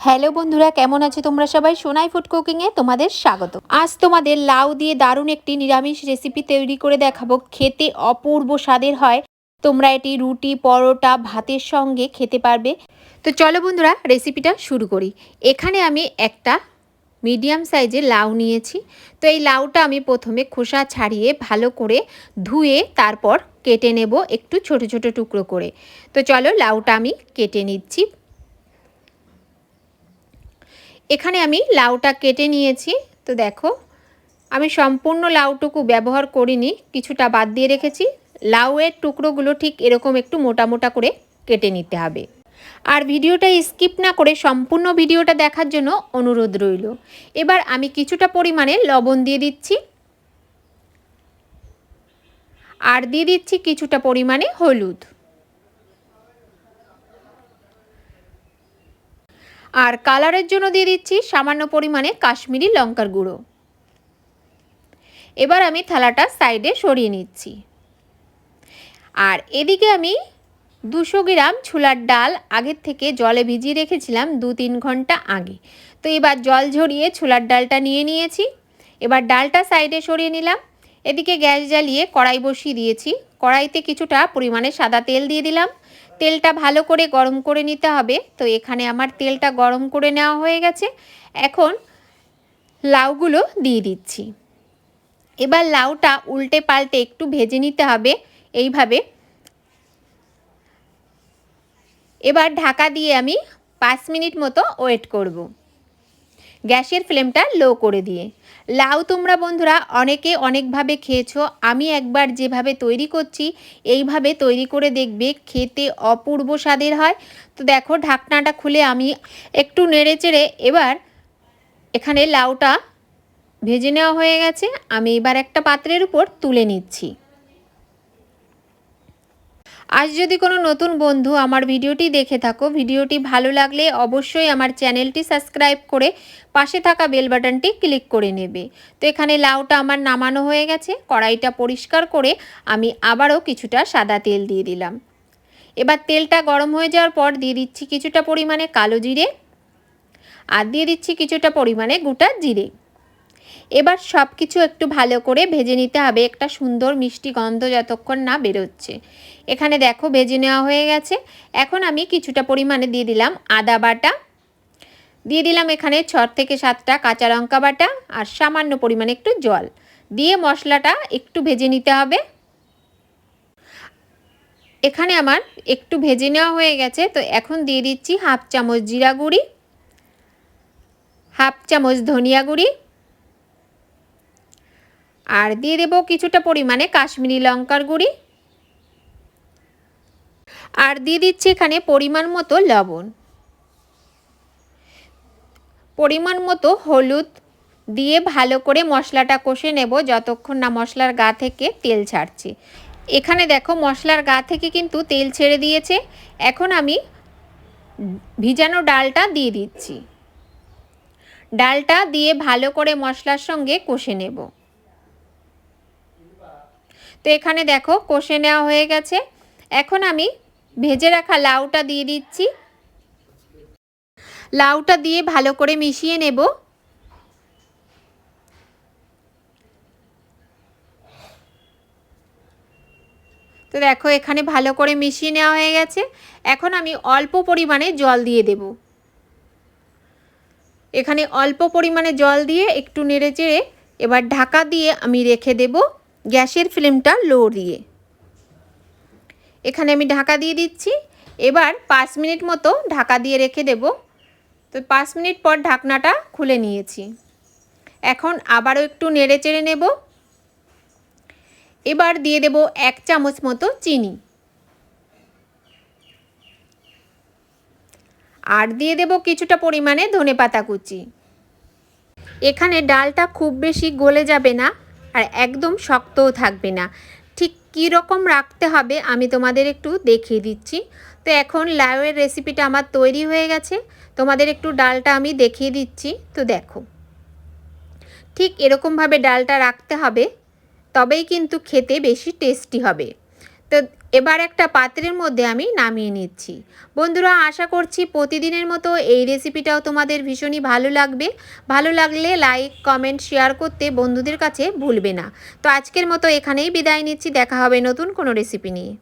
Hello বন্ধুরা, কেমন আছো তোমরা সবাই? সোনাই ফুড কুকিংয়ে তোমাদের স্বাগত। আজ তোমাদের লাউ দিয়ে দারুণ একটি নিরামিষ রেসিপি তৈরি করে দেখাবো। খেতে অপূর্ব স্বাদের হয়। তোমরা এটি রুটি, পরোটা, ভাতের সঙ্গে খেতে পারবে। তো চলো বন্ধুরা রেসিপিটা শুরু করি। এখানে আমি একটা মিডিয়াম সাইজের লাউ নিয়েছি। তো এই লাউটা আমি প্রথমে খোসা ছাড়িয়ে ভালো করে ধুয়ে তারপর কেটে নেব একটু ছোট ছোট টুকরো করে। তো চলো লাউটা আমি কেটে নিচ্ছি। এখানে আমি লাউটা কেটে নিয়েছি। তো দেখো, আমি সম্পূর্ণ লাউটুকু ব্যবহার করিনি, কিছুটা বাদ দিয়ে রেখেছি। লাউয়ের টুকরোগুলো ঠিক এরকম একটু মোটা মোটা করে কেটে নিতে হবে। আর ভিডিওটা স্কিপ না করে সম্পূর্ণ ভিডিওটা দেখার জন্য অনুরোধ রইল। এবার আমি কিছুটা পরিমাণে লবণ দিয়ে দিচ্ছি। আর দিয়ে দিচ্ছি কিছুটা পরিমাণে হলুদ। আর কালারের জন্য দিয়ে দিচ্ছি সামান্য পরিমাণে কাশ্মীরি লঙ্কার গুঁড়ো। এবার আমি থালাটা সাইডে সরিয়ে নিচ্ছি। আর এদিকে আমি দুশো গ্রাম ছোলার ডাল আগের থেকে জলে ভিজিয়ে রেখেছিলাম দু তিন ঘণ্টা আগে। তো এবার জল ঝরিয়ে ছোলার ডালটা নিয়ে নিয়েছি। এবার ডালটা সাইডে সরিয়ে নিলাম। এদিকে গ্যাস জ্বালিয়ে কড়াই বসিয়ে দিয়েছি। কড়াইতে কিছুটা পরিমাণে সাদা তেল দিয়ে দিলাম। তেলটা ভালো করে গরম করে নিতে হবে। তো এখানে আমার তেলটা গরম করে নেওয়া হয়ে গেছে। এখন লাউগুলো দিয়ে দিচ্ছি। এবার লাউটা উল্টে পাল্টে একটু ভেজে নিতে হবে এইভাবে। এবার ঢাকা দিয়ে আমি পাঁচ মিনিট মতো ওয়েট করব। গ্যাসের ফ্লেমটা লো করে দিয়ে। লাউ তোমরা বন্ধুরা অনেকে অনেকভাবে খেয়েছো, আমি একবার যেভাবে তৈরি করছি, এইভাবে তৈরি করে দেখবে খেতে অপূর্ব স্বাদের হয়। তো দেখো ঢাকনাটা খুলে আমি একটু নেড়ে চেড়ে এবার এখানে লাউটা ভেজে নেওয়া হয়ে গেছে, আমি এবার একটা পাত্রের উপর তুলে নিচ্ছি। আজ যদি কোনো নতুন বন্ধু আমার ভিডিওটি দেখে থাকো, ভিডিওটি ভালো লাগলে অবশ্যই আমার চ্যানেলটি সাবস্ক্রাইব করে পাশে থাকা বেল বাটনটি ক্লিক করে নেবে। তো এখানে লাউটা আমার নামানো হয়ে গেছে, কড়াইটা পরিষ্কার করে আমি আবারও কিছুটা সাদা তেল দিয়ে দিলাম। এবার তেলটা গরম হয়ে যাওয়ার পর দিয়ে দিচ্ছি কিছুটা পরিমাণে কালো জিরে আর দিয়ে দিচ্ছি কিছুটা পরিমাণে গোটা জিরে। এবার সব কিছু একটু ভালো করে ভেজে নিতে হবে। একটা সুন্দর মিষ্টি গন্ধ যতক্ষণ না বেরোচ্ছে। এখানে দেখো ভেজে নেওয়া হয়ে গেছে। এখন আমি কিছুটা পরিমাণে দিয়ে দিলাম আদা বাটা। দিয়ে দিলাম এখানে ছ থেকে সাতটা কাঁচা লঙ্কা বাটা আর সামান্য পরিমাণে একটু জল। দিয়ে মশলাটা একটু ভেজে নিতে হবে। এখানে আমার একটু ভেজে নেওয়া হয়ে গেছে। তো এখন দিয়ে দিচ্ছি হাফ চামচ জিরা গুঁড়ি, হাফ চামচ ধনিয়া গুঁড়ি আর দিয়ে দেবো কিছুটা পরিমাণে কাশ্মীরি লঙ্কার গুঁড়ি। আর দিয়ে দিচ্ছি এখানে পরিমাণ মতো লবণ। পরিমাণ মতো হলুদ দিয়ে ভালো করে মশলাটা কষে নেব যতক্ষণ না মশলার গা থেকে তেল ছাড়ছে। এখানে দেখো মশলার গা থেকে কিন্তু তেল ছেড়ে দিয়েছে। এখন আমি ভিজানো ডালটা দিয়ে দিচ্ছি। ডালটা দিয়ে ভালো করে মশলার সঙ্গে কষে নেব। তো এখানে দেখো কষে নেওয়া হয়ে গেছে। এখন আমি ভেজে রাখা লাউটা দিয়ে দিচ্ছি। লাউটা দিয়ে ভালো করে মিশিয়ে নেব। তো দেখো এখানে ভালো করে মিশিয়ে নেওয়া হয়ে গেছে। এখন আমি অল্প পরিমাণে জল দিয়ে দেব। এখানে অল্প পরিমাণে জল দিয়ে একটু নেড়ে চেড়ে এবার ঢাকা দিয়ে আমি রেখে দেব। গ্যাসের ফ্লেমটা লো দিয়ে এখানে আমি ঢাকা দিয়ে দিচ্ছি। এবার পাঁচ মিনিট মতো ঢাকা দিয়ে রেখে দেব। তো পাঁচ মিনিট পর ঢাকনাটা খুলে নিয়েছি। এখন আবারও একটু নেড়ে চেড়ে নেব। এবার দিয়ে দেব এক চামচ মতো চিনি। আর দিয়ে দেব কিছুটা পরিমাণে ধনে পাতা কুচি। এখানে ডালটা খুব বেশি গলে যাবে না। আর একদম শক্তও থাকবে না। ঠিক কী রকম রাখতে হবে আমি তোমাদের একটু দেখিয়ে দিচ্ছি। তো এখন লাউয়ের রেসিপিটা আমার তৈরি হয়ে গেছে। তোমাদের একটু ডালটা আমি দেখিয়ে দিচ্ছি। তো দেখো। ঠিক এরকমভাবে ডালটা রাখতে হবে, তবেই কিন্তু খেতে বেশি টেস্টি হবে। তো এবার একটা পাত্রের মধ্যে আমি নামিয়ে নিচ্ছি। বন্ধুরা, আশা করছি প্রতিদিনের মতো এই রেসিপিটাও তোমাদের ভীষণই ভালো লাগবে। ভালো লাগলে লাইক কমেন্ট শেয়ার করতে বন্ধুদের কাছে ভুলবে না। তো আজকের মতো এখানেই বিদায় নিচ্ছি। দেখা হবে নতুন কোনো রেসিপি নিয়ে।